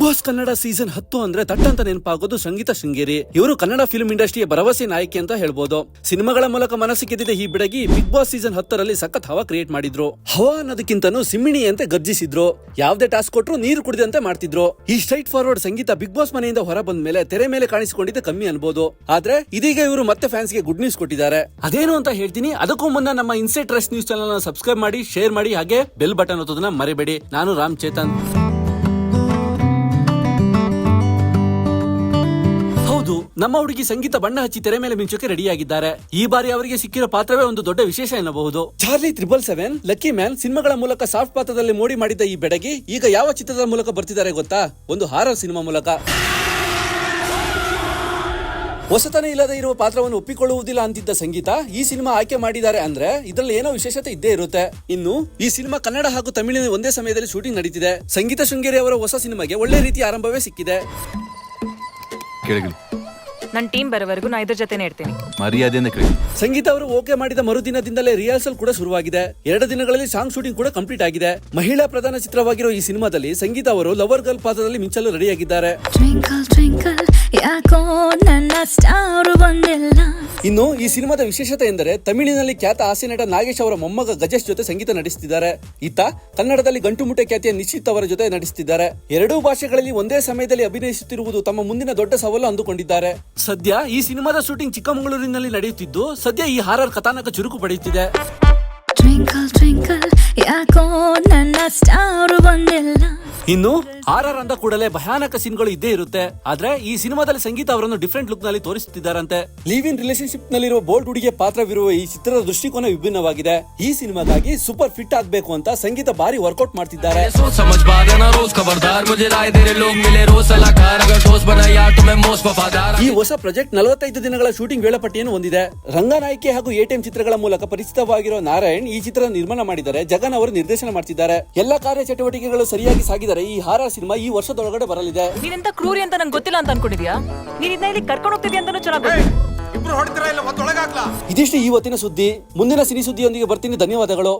Boss Kannada season ಹತ್ತು ಅಂದ್ರೆ ತಟ್ಟಂತ ನೆನಪಾಗೋದು ಸಂಗೀತ ಶೃಂಗೇರಿ. ಇವರು ಕನ್ನಡ ಫಿಲ್ಮ್ ಇಂಡಸ್ಟ್ರಿಯ ಭರವಸೆ ನಾಯಕಿ ಅಂತ ಹೇಳ್ಬೋದು. ಸಿನಿಮಾಗಳ ಮೂಲಕ ಮನಸ್ಸು ಗೆದ್ದಿದ ಈ ಬಿಡಗಿ ಬಿಗ್ ಬಾಸ್ ಸೀಸನ್ ಹತ್ತರಲ್ಲಿ ಸಖತ್ ಹವಾ ಕ್ರಿಯೇಟ್ ಮಾಡಿದ್ರು. ಹವಾ ಅನ್ನೋದಕ್ಕಿಂತನೂ ಸಿಮ್ಮಿಣಿ ಅಂತ ಗರ್ಜಿಸಿದ್ರು. ಯಾವ್ದೇ ಟಾಸ್ಕ್ ಕೊಟ್ಟರು ನೀರು ಕುಡಿದಂತೆ ಮಾಡ್ತಿದ್ರು. ಈ straight forward Sangeetha Bigg Boss ಮನೆಯಿಂದ ಹೊರ ಬಂದ ಮೇಲೆ ತೆರೆ ಮೇಲೆ ಕಾಣಿಸಿಕೊಂಡಿದ್ದೆ ಕಮ್ಮಿ ಅನ್ಬೋದು. ಆದ್ರೆ ಇದೀಗ ಇವರು ಮತ್ತೆ ಫ್ಯಾನ್ಸ್ಗೆ ಗುಡ್ ನ್ಯೂಸ್ ಕೊಟ್ಟಿದ್ದಾರೆ. ಅದೇನು ಅಂತ ಹೇಳ್ತೀನಿ, ಅದಕ್ಕೂ ಮುನ್ನ ನಮ್ಮ insight rest news channel subscribe ಮಾಡಿ ಶೇರ್ ಮಾಡಿ, ಹಾಗೆ ಬೆಲ್ ಬಟನ್ ಒತ್ತೋದನ್ನ ಮರಿಬೇಡಿ. ನಾನು ರಾಮ್ ಚೇತನ್. ಹೌದು. ನಮ್ಮ ಹುಡುಗಿ ಸಂಗೀತ ಬಣ್ಣ ಹಚ್ಚಿ ತೆರೆ ಮೇಲೆ ಮಿಂಚೋಕೆ ರೆಡಿಯಾಗಿದ್ದಾರೆ. ಈ ಬಾರಿ ಅವರಿಗೆ ಸಿಕ್ಕಿರೋ ಪಾತ್ರವೇ ಒಂದು ದೊಡ್ಡ ವಿಶೇಷ ಎನ್ನಬಹುದು. Charlie triple seven, lucky man ಸಿನಿಮಾಗಳ ಮೂಲಕ ಸಾಫ್ಟ್ ಪಾತ್ರದಲ್ಲಿ ಮೋಡಿ ಮಾಡಿದ್ದ ಈ ಬೆಡಗಿ ಈಗ ಯಾವ ಚಿತ್ರದ ಮೂಲಕ ಬರ್ತಿದ್ದಾರೆ ಗೊತ್ತಾ? ಒಂದು ಹಾರರ್ ಸಿನಿಮಾ ಮೂಲಕ. ಹೊಸತನ ಇಲ್ಲದೆ ಇರುವ ಪಾತ್ರವನ್ನು ಒಪ್ಪಿಕೊಳ್ಳುವುದಿಲ್ಲ ಅಂತಿದ್ದ ಸಂಗೀತ ಈ ಸಿನಿಮಾ ಆಯ್ಕೆ ಮಾಡಿದ್ದಾರೆ ಅಂದ್ರೆ ಇದರಲ್ಲಿ ಏನೋ ವಿಶೇಷತೆ ಇದ್ದೇ ಇರುತ್ತೆ. ಇನ್ನು ಈ ಸಿನಿಮಾ ಕನ್ನಡ ಹಾಗೂ ತಮಿಳಿನ ಒಂದೇ ಸಮಯದಲ್ಲಿ ಶೂಟಿಂಗ್ ನಡೀತಿದೆ. ಸಂಗೀತ ಶೃಂಗೇರಿ ಅವರ ಹೊಸ ಸಿನಿಮಾಗೆ ಒಳ್ಳೆ ರೀತಿಯ ಆರಂಭವೇ ಸಿಕ್ಕಿದೆ. ನನ್ನ ಟೀಮ್ ಬರೋವರೆಗೂ ನಾ ಇದ್ರ ಜೊತೆನೇ ಇರ್ತೀನಿ. ಮರ್ಯಾದೆಯಿಂದ ಕೇಳಿ. ಸಂಗೀತ ಅವರು ಓಕೆ ಮಾಡಿದ ಮರುದಿನದಿಂದಲೇ ರಿಹರ್ಸಲ್ ಕೂಡ ಶುರುವಾಗಿದೆ. ಎರಡು ದಿನಗಳಲ್ಲಿ ಸಾಂಗ್ ಶೂಟಿಂಗ್ ಕೂಡ ಕಂಪ್ಲೀಟ್ ಆಗಿದೆ. ಮಹಿಳಾ ಪ್ರಧಾನ ಚಿತ್ರವಾಗಿರೋ ಈ ಸಿನಿಮಾದಲ್ಲಿ ಸಂಗೀತ ಅವರು ಲವರ್ ಗರ್ಲ್ ಪಾತ್ರದಲ್ಲಿ ಮಿಂಚಲು ರೆಡಿಯಾಗಿದ್ದಾರೆ ಟ್ವಿಂಕಲ್ ಟ್ವಿಂಕಲ್ ಯಾಕೋ ನನ್ನ ಸ್ಟಾರ್ ಬಂದಿಲ್ಲ ಇನ್ನು ಈ ಸಿನಿಮಾದ ವಿಶೇಷತೆ ಎಂದರೆ ತಮಿಳಿನಲ್ಲಿ ಖ್ಯಾತ ಹಾಸ್ಯ ನಟ ನಾಗೇಶ್ ಅವರ ಮೊಮ್ಮಗ ಗಜೇಶ್ ಜೊತೆ ಸಂಗೀತ ನಡೆಸುತ್ತಿದ್ದಾರೆ ಈತ ಕನ್ನಡದಲ್ಲಿ ಗಂಟು ಮುಟ್ಟೆ ಖ್ಯಾತಿಯ ನಿಶ್ಚಿತ್ ಅವರ ಜೊತೆ ನಡೆಸುತ್ತಿದ್ದಾರೆ ಎರಡೂ ಭಾಷೆಗಳಲ್ಲಿ ಒಂದೇ ಸಮಯದಲ್ಲಿ ಅಭಿನಯಿಸುತ್ತಿರುವುದು ತಮ್ಮ ಮುಂದಿನ ದೊಡ್ಡ ಸವಾಲು ಅಂದುಕೊಂಡಿದ್ದಾರೆ. ಸದ್ಯ ಈ ಸಿನಿಮಾದ ಶೂಟಿಂಗ್ ಚಿಕ್ಕಮಗಳೂರಿನಲ್ಲಿ ನಡೆಯುತ್ತಿದ್ದು, ಸದ್ಯ ಈ ಹಾರರ್ ಕಥಾನಕ ಚುರುಕು ಪಡೆಯುತ್ತಿದೆ. ಇನ್ನು ಆರ್ ಆರ್ ಅಂದ ಕೂಡಲೇ ಭಯಾನಕ ಸೀನ್ಗಳು ಇದ್ದೇ ಇರುತ್ತೆ. ಆದ್ರೆ ಈ ಸಿನಿಮಾದಲ್ಲಿ ಸಂಗೀತ ಅವರನ್ನು ಡಿಫ್ರೆಂಟ್ ಲುಕ್ನಲ್ಲಿ ತೋರಿಸುತ್ತಿದ್ದಾರಂತೆ ಲಿವ್ ಇನ್ ರಿಲೇಶನ್ಶಿಪ್ ನಲ್ಲಿರುವ ಬೋಲ್ಡ್ ಹುಡುಗಿಯ ಪಾತ್ರವಿರುವ ಈ ಚಿತ್ರದ ದೃಷ್ಟಿಕೋನ ವಿಭಿನ್ನವಾಗಿದೆ. ಈ ಸಿನಿಮಾಗಾಗಿ ಸೂಪರ್ ಫಿಟ್ ಆಗ್ಬೇಕು ಅಂತ ಸಂಗೀತ ಬಾರಿ ವರ್ಕೌಟ್ ಮಾಡ್ತಿದ್ದಾರೆ. ಈ ಹೊಸ ಪ್ರಾಜೆಕ್ಟ್ ನಲವತ್ತೈದು ದಿನಗಳ ಶೂಟಿಂಗ್ ವೇಳಾಪಟ್ಟಿಯನ್ನು ಹೊಂದಿದೆ. ರಂಗನಾಯ್ಕೆ ಹಾಗೂ ಎಟಿಎಂ ಚಿತ್ರಗಳ ಮೂಲಕ ಪರಿಚಿತವಾಗಿರುವ ನಾರಾಯಣ್ ಈ ಚಿತ್ರ ನಿರ್ಮಾಣ ಮಾಡಿದ್ದಾರೆ ಜಗನ್ ಅವರು ನಿರ್ದೇಶನ ಮಾಡ್ತಿದ್ದಾರೆ. ಎಲ್ಲಾ ಕಾರ್ಯಚಟುವಟಿಕೆಗಳು ಸರಿಯಾಗಿ ಸಾಗಿದೆ ಸಾಗಿದರೆ ಈ ಹಾರರ್ ಸಿನಿಮಾ ಈ ವರ್ಷದೊಳಗಡೆ ಬರಲಿದೆ. ನೀನೆಂತ ಕ್ರೂರಿ ಅಂತ ನಂಗೆ ಗೊತ್ತಿಲ್ಲ ಅಂತ ಅನ್ಕೊಂಡಿದ್ಯಾ? ನೀನ್ ಇದನ್ನ ಇಲ್ಲಿ ಕರ್ಕೊಂಡು ಹೋಗ್ತಿದ್ಯಾ ಅಂತಾನು ಚೆನ್ನಾಗಿ ಇಬ್ರು ಹೊಡಿತೀರಾ ಇಲ್ಲ ಒಂದೊಳಗಾಗ್ಲಾ ಇದಿಷ್ಟು ಇವತ್ತಿನ ಸುದ್ದಿ. ಮುಂದಿನ ಸಿನಿ ಸುದ್ದಿಯೊಂದಿಗೆ ಬರ್ತೀನಿ. ಧನ್ಯವಾದಗಳು.